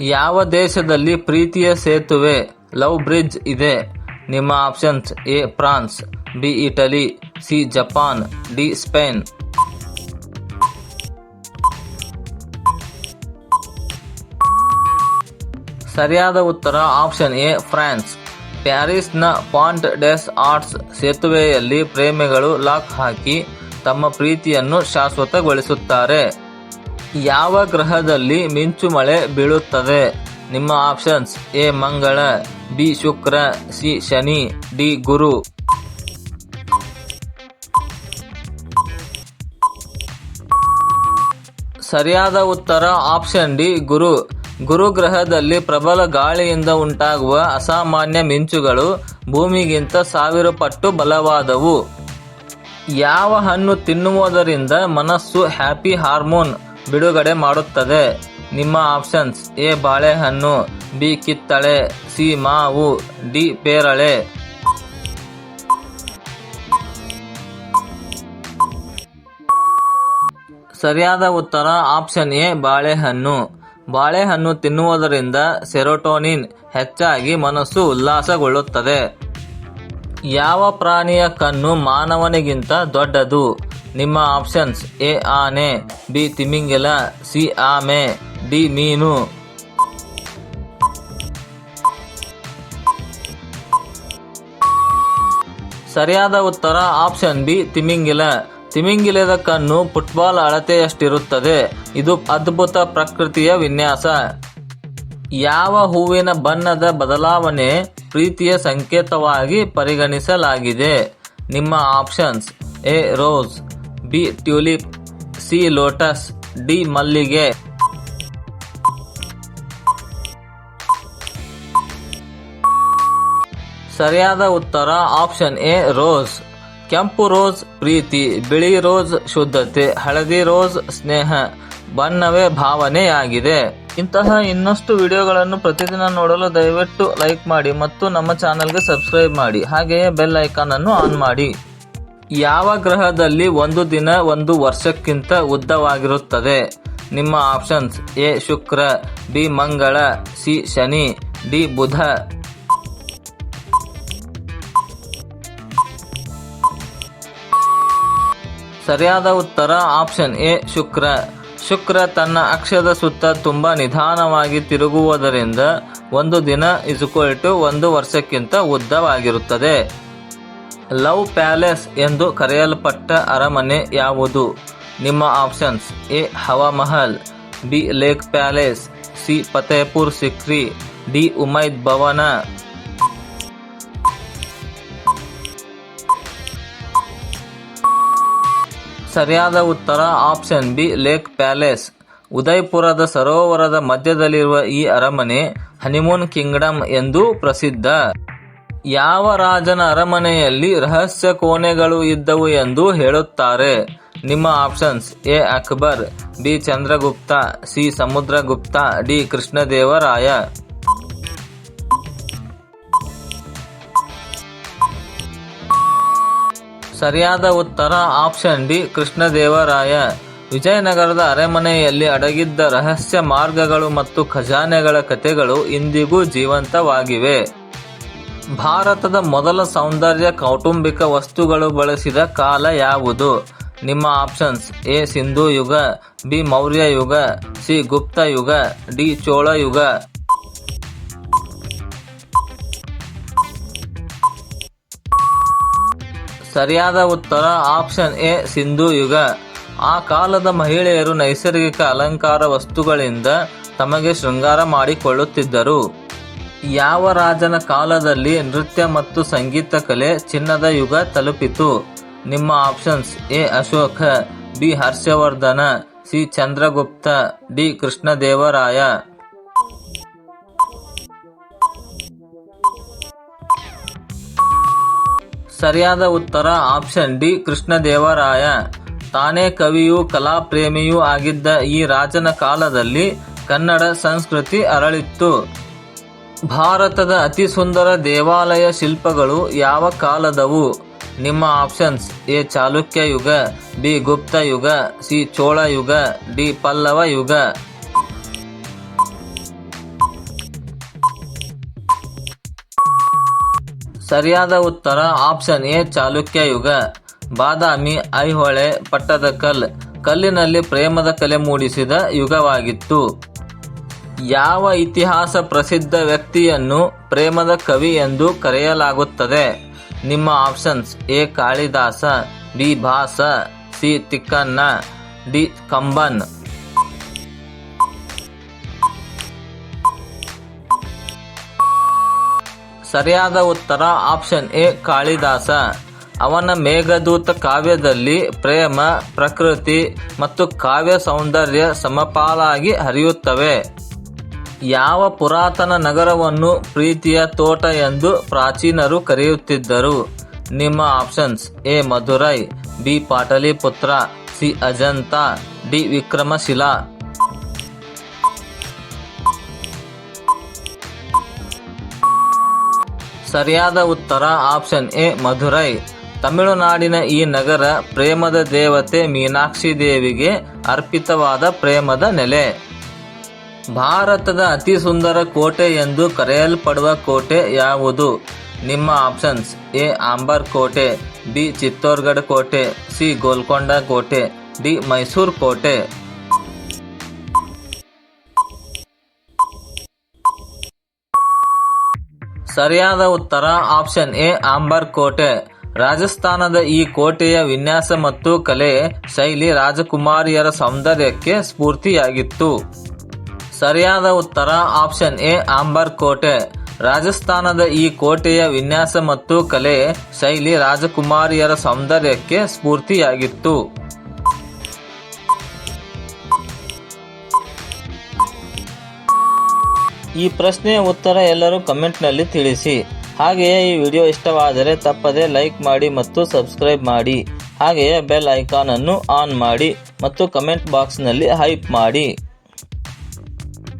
ಯಾವ ದೇಶದಲ್ಲಿ ಪ್ರೀತಿಯ ಸೇತುವೆ, ಲವ್ ಬ್ರಿಡ್ಜ್ ಇದೆ? ನಿಮ್ಮ options A, France, B, Italy, C, Japan, D, Spain. ಸರಿಯಾದ ಉತ್ತರ ಆಪ್ಷನ್ ಎ, ಫ್ರಾನ್ಸ್. ಪ್ಯಾರಿಸ್ನ ಪಾಂಟ್ ಡೆಸ್ ಆರ್ಟ್ಸ್ ಸೇತುವೆಯಲ್ಲಿ ಪ್ರೇಮಿಗಳು ಲಾಕ್ ಹಾಕಿ ತಮ್ಮ ಪ್ರೀತಿಯನ್ನು ಶಾಶ್ವತಗೊಳಿಸುತ್ತಾರೆ. ಯಾವ ಗ್ರಹದಲ್ಲಿ ಮಿಂಚು ಮಳೆ ಬೀಳುತ್ತದೆ? ನಿಮ್ಮ ಆಪ್ಷನ್ಸ್ ಎ, ಮಂಗಳ, ಬಿ, ಶುಕ್ರ, ಸಿ, ಶನಿ, ಡಿ, ಗುರು. ಸರಿಯಾದ ಉತ್ತರ ಆಪ್ಷನ್ ಡಿ, ಗುರು. ಗುರು ಗ್ರಹದಲ್ಲಿ ಪ್ರಬಲ ಗಾಳಿಯಿಂದ ಉಂಟಾಗುವ ಅಸಾಮಾನ್ಯ ಮಿಂಚುಗಳು ಭೂಮಿಗಿಂತ ಸಾವಿರ ಪಟ್ಟು ಬಲವಾದವು. ಯಾವ ಹಣ್ಣು ತಿನ್ನುವುದರಿಂದ ಮನಸ್ಸು ಹ್ಯಾಪಿ ಹಾರ್ಮೋನ್ ಬಿಡುಗಡೆ ಮಾಡುತ್ತದೆ. ನಿಮ್ಮ ಆಪ್ಷನ್ಸ್ ಎ. ಬಾಳೆಹಣ್ಣು, ಬಿ. ಕಿತ್ತಳೆ, ಸಿ. ಮಾವು, ಡಿ. ಪೇರಳೆ. ಸರಿಯಾದ ಉತ್ತರ ಆಪ್ಷನ್ ಎ. ಬಾಳೆಹಣ್ಣು. ಬಾಳೆಹಣ್ಣು ತಿನ್ನುವುದರಿಂದ ಸೆರೋಟೋನಿನ್ ಹೆಚ್ಚಾಗಿ ಮನಸ್ಸು ಉಲ್ಲಾಸಗೊಳ್ಳುತ್ತದೆ. ಯಾವ ಪ್ರಾಣಿಯ ಕಣ್ಣು ಮಾನವನಿಗಿಂತ ದೊಡ್ಡದು? ನಿಮ್ಮ ಆಪ್ಷನ್ಸ್ ಎ ಆನೆ ಬಿ ತಿಮಿಂಗಿಲ ಸಿ ಆಮೆ ಡಿ ಮೀನು. ಸರಿಯಾದ ಉತ್ತರ ಆಪ್ಷನ್ ಬಿ ತಿಮಿಂಗಿಲ. ತಿಮಿಂಗಿಲದ ಕಣ್ಣು ಫುಟ್ಬಾಲ್ ಅಳತೆಯಷ್ಟಿರುತ್ತದೆ. ಇದು ಅದ್ಭುತ ಪ್ರಕೃತಿಯ ವಿನ್ಯಾಸ. ಯಾವ ಹೂವಿನ ಬಣ್ಣದ ಬದಲಾವಣೆ ಪ್ರೀತಿಯ ಸಂಕೇತವಾಗಿ ಪರಿಗಣಿಸಲಾಗಿದೆ? ನಿಮ್ಮ options A rose B tulip, C lotus, D ಮಲ್ಲಿಗೆ. ಸರಿಯಾದ ಉತ್ತರ ಆಪ್ಷನ್ ಎ, ರೋಸ್. ಕೆಂಪು ರೋಸ್ ಪ್ರೀತಿ, ಬಿಳಿ ರೋಸ್ ಶುದ್ಧತೆ, ಹಳದಿ ರೋಸ್ ಸ್ನೇಹ, ಬಣ್ಣವೇ ಭಾವನೆಯಾಗಿದೆ. ಇಂತಹ ಇನ್ನಷ್ಟು ವಿಡಿಯೋಗಳನ್ನು ಪ್ರತಿದಿನ ನೋಡಲು ದಯವಿಟ್ಟು ಲೈಕ್ ಮಾಡಿ ಮತ್ತು ನಮ್ಮ ಚಾನಲ್ಗೆ ಸಬ್ಸ್ಕ್ರೈಬ್ ಮಾಡಿ. ಹಾಗೆಯೇ ಬೆಲ್ ಐಕಾನ್ ಅನ್ನು ಆನ್ ಮಾಡಿ. ಯಾವ ಗ್ರಹದಲ್ಲಿ ಒಂದು ದಿನ ಒಂದು ವರ್ಷಕ್ಕಿಂತ ಉದ್ದವಾಗಿರುತ್ತದೆ? ನಿಮ್ಮ ಆಪ್ಷನ್ಸ್ ಎ ಶುಕ್ರ, ಬಿ ಮಂಗಳ, ಸಿ ಶನಿ, ಡಿ ಬುಧ. ಸರಿಯಾದ ಉತ್ತರ ಆಪ್ಷನ್ ಎ ಶುಕ್ರ. ಶುಕ್ರ ತನ್ನ ಅಕ್ಷದ ಸುತ್ತ ತುಂಬಾ ನಿಧಾನವಾಗಿ ತಿರುಗುವುದರಿಂದ ಒಂದು ದಿನ ಇಸುಕೊಲ್ ಟು ಒಂದು ವರ್ಷಕ್ಕಿಂತ ಉದ್ದವಾಗಿರುತ್ತದೆ. ಲವ್ ಪ್ಯಾಲೇಸ್ ಎಂದು ಕರೆಯಲ್ಪಟ್ಟ ಅರಮನೆ ಯಾವುದು? ನಿಮ್ಮ options A, ಹವಾಮಹಲ್, B Lake Palace C Fatehpur Sikri D, Umaid Bhawan. ಸರಿಯಾದ ಉತ್ತರ ಆಪ್ಷನ್ ಬಿ ಲೇಕ್ ಪ್ಯಾಲೇಸ್ ಉದಯ್ಪುರದ ಸರೋವರದ ಮಧ್ಯದಲ್ಲಿರುವ ಈ ಅರಮನೆ ಹನಿಮೂನ್ ಕಿಂಗ್ಡಮ್ ಎಂದು ಪ್ರಸಿದ್ಧ. ಯಾವ ರಾಜನ ಅರಮನೆಯಲ್ಲಿ ರಹಸ್ಯ ಕೋಣೆಗಳು ಇದ್ದವು ಎಂದು ಹೇಳುತ್ತಾರೆ. ನಿಮ್ಮ options A. Akbar, B. Chandragupta, C. Samudragupta, D. Krishnadevaraya. ಸರಿಯಾದ ಉತ್ತರ ಆಪ್ಷನ್ ಡಿ. ಕೃಷ್ಣದೇವರಾಯ. ವಿಜಯನಗರದ ಅರಮನೆಯಲ್ಲಿ ಅಡಗಿದ್ದ ರಹಸ್ಯ ಮಾರ್ಗಗಳು ಮತ್ತು ಖಜಾನೆಗಳ ಕಥೆಗಳು ಇಂದಿಗೂ ಜೀವಂತವಾಗಿವೆ. ಭಾರತದ ಮೊದಲ ಸೌಂದರ್ಯ ಕೌಟುಂಬಿಕ ವಸ್ತುಗಳು ಬಳಸಿದ ಕಾಲ ಯಾವುದು? ನಿಮ್ಮ ಆಪ್ಷನ್ಸ್ ಎ, ಸಿಂಧು ಯುಗ, ಬಿ, ಮೌರ್ಯ ಯುಗ, ಸಿ, ಗುಪ್ತ ಯುಗ, ಡಿ, ಚೋಳ ಯುಗ. ಸರಿಯಾದ ಉತ್ತರ ಆಪ್ಷನ್ ಎ, ಸಿಂಧು ಯುಗ. ಆ ಕಾಲದ ಮಹಿಳೆಯರು ನೈಸರ್ಗಿಕ ಅಲಂಕಾರ ವಸ್ತುಗಳಿಂದ ತಮಗೆ ಶೃಂಗಾರ ಮಾಡಿಕೊಳ್ಳುತ್ತಿದ್ದರು. ಯಾವ ರಾಜನ ಕಾಲದಲ್ಲಿ ನೃತ್ಯ ಮತ್ತು ಸಂಗೀತ ಕಲೆ ಚಿನ್ನದ ಯುಗ ತಲುಪಿತು? ನಿಮ್ಮ options A. Ashoka, B. Harshavardhana, C. Chandragupta, D. Krishnadevaraya. ಸರಿಯಾದ ಉತ್ತರ ಆಪ್ಷನ್ ಡಿ. ಕೃಷ್ಣದೇವರಾಯ. ತಾನೇ ಕವಿಯೂ ಕಲಾಪ್ರೇಮಿಯೂ ಆಗಿದ್ದ ಈ ರಾಜನ ಕಾಲದಲ್ಲಿ ಕನ್ನಡ ಸಂಸ್ಕೃತಿ ಅರಳಿತ್ತು. ಭಾರತದ ಅತಿ ಸುಂದರ ದೇವಾಲಯ ಶಿಲ್ಪಗಳು ಯಾವ ಕಾಲದವು? ನಿಮ್ಮ ಆಪ್ಷನ್ಸ್ ಎ. ಚಾಲುಕ್ಯ ಯುಗ, ಬಿ. ಗುಪ್ತ ಯುಗ, ಸಿ. ಚೋಳ ಯುಗ, ಡಿ. ಪಲ್ಲವ ಯುಗ. ಸರಿಯಾದ ಉತ್ತರ ಆಪ್ಷನ್ ಎ. ಚಾಲುಕ್ಯ ಯುಗ. ಬಾದಾಮಿ, ಐಹೊಳೆ, ಪಟ್ಟದಕಲ್. ಕಲ್ಲಿನಲ್ಲಿ ಪ್ರೇಮದ ಕಲೆ ಮೂಡಿಸಿದ ಯುಗವಾಗಿತ್ತು. ಯಾವ ಇತಿಹಾಸ ಪ್ರಸಿದ್ಧ ವ್ಯಕ್ತಿಯನ್ನು ಪ್ರೇಮದ ಕವಿ ಎಂದು ಕರೆಯಲಾಗುತ್ತದೆ? ನಿಮ್ಮ options A. Kalidasa, B. Bhasa, C. Tikkana, D. Kamban. ಸರಿಯಾದ ಉತ್ತರ ಆಪ್ಷನ್ ಎ. ಕಾಳಿದಾಸ. ಅವನ ಮೇಘದೂತ ಕಾವ್ಯದಲ್ಲಿ ಪ್ರೇಮ, ಪ್ರಕೃತಿ ಮತ್ತು ಕಾವ್ಯ ಸೌಂದರ್ಯ ಸಮಪಾಲಾಗಿ ಹರಿಯುತ್ತವೆ. ಯಾವ ಪುರಾತನ ನಗರವನ್ನು ಪ್ರೀತಿಯ ತೋಟ ಎಂದು ಪ್ರಾಚೀನರು ಕರೆಯುತ್ತಿದ್ದರು? ನಿಮ್ಮ options A. Madurai, B. Pataliputra, C. Ajanta, D. Vikramashila. ಸರಿಯಾದ ಉತ್ತರ ಆಪ್ಷನ್ ಎ. ಮಧುರೈ. ತಮಿಳುನಾಡಿನ ಈ ನಗರ ಪ್ರೇಮದ ದೇವತೆ ಮೀನಾಕ್ಷಿ ದೇವಿಗೆ ಅರ್ಪಿತವಾದ ಪ್ರೇಮದ ನೆಲೆ. ಭಾರತದ ಅತಿ ಸುಂದರ ಕೋಟೆ ಎಂದು ಕರೆಯಲ್ಪಡುವ ಕೋಟೆ ಯಾವುದು? ನಿಮ್ಮ ಆಪ್ಷನ್ಸ್, ಎ, ಆಂಬರ್ ಕೋಟೆ, ಬಿ ಚಿತ್ತೋರ್ಗಢ ಕೋಟೆ, ಸಿ, ಗೋಲ್ಕೊಂಡ ಕೋಟೆ, ಡಿ, ಮೈಸೂರು ಕೋಟೆ. ಸರಿಯಾದ ಉತ್ತರ, ಆಪ್ಷನ್ ಎ, ಆಂಬರ್ ಕೋಟೆ. ರಾಜಸ್ಥಾನದ ಈ ಕೋಟೆಯ ವಿನ್ಯಾಸ ಮತ್ತು ಕಲೆ ಶೈಲಿ ರಾಜಕುಮಾರಿಯರ ಸೌಂದರ್ಯಕ್ಕೆ ಸ್ಫೂರ್ತಿಯಾಗಿತ್ತು. ಸರಿಯಾದ ಉತ್ತರ ಆಪ್ಷನ್ ಎ, ಆಂಬರ್ ಕೋಟೆ. ರಾಜಸ್ಥಾನದ ಈ ಕೋಟೆಯ ವಿನ್ಯಾಸ ಮತ್ತು ಕಲೆ ಶೈಲಿ ರಾಜಕುಮಾರಿಯರ ಸೌಂದರ್ಯಕ್ಕೆ ಸ್ಫೂರ್ತಿಯಾಗಿತ್ತು. ಈ ಪ್ರಶ್ನೆಯ ಉತ್ತರ ಎಲ್ಲರೂ ಕಮೆಂಟ್ನಲ್ಲಿ ತಿಳಿಸಿ. ಹಾಗೆಯೇ ಈ ವಿಡಿಯೋ ಇಷ್ಟವಾದರೆ ತಪ್ಪದೆ ಲೈಕ್ ಮಾಡಿ ಮತ್ತು ಸಬ್ಸ್ಕ್ರೈಬ್ ಮಾಡಿ. ಹಾಗೆಯೇ ಬೆಲ್ ಐಕಾನ್ ಅನ್ನು ಆನ್ ಮಾಡಿ ಮತ್ತು ಕಮೆಂಟ್ ಬಾಕ್ಸ್ನಲ್ಲಿ ಹೈಪ್ ಮಾಡಿ.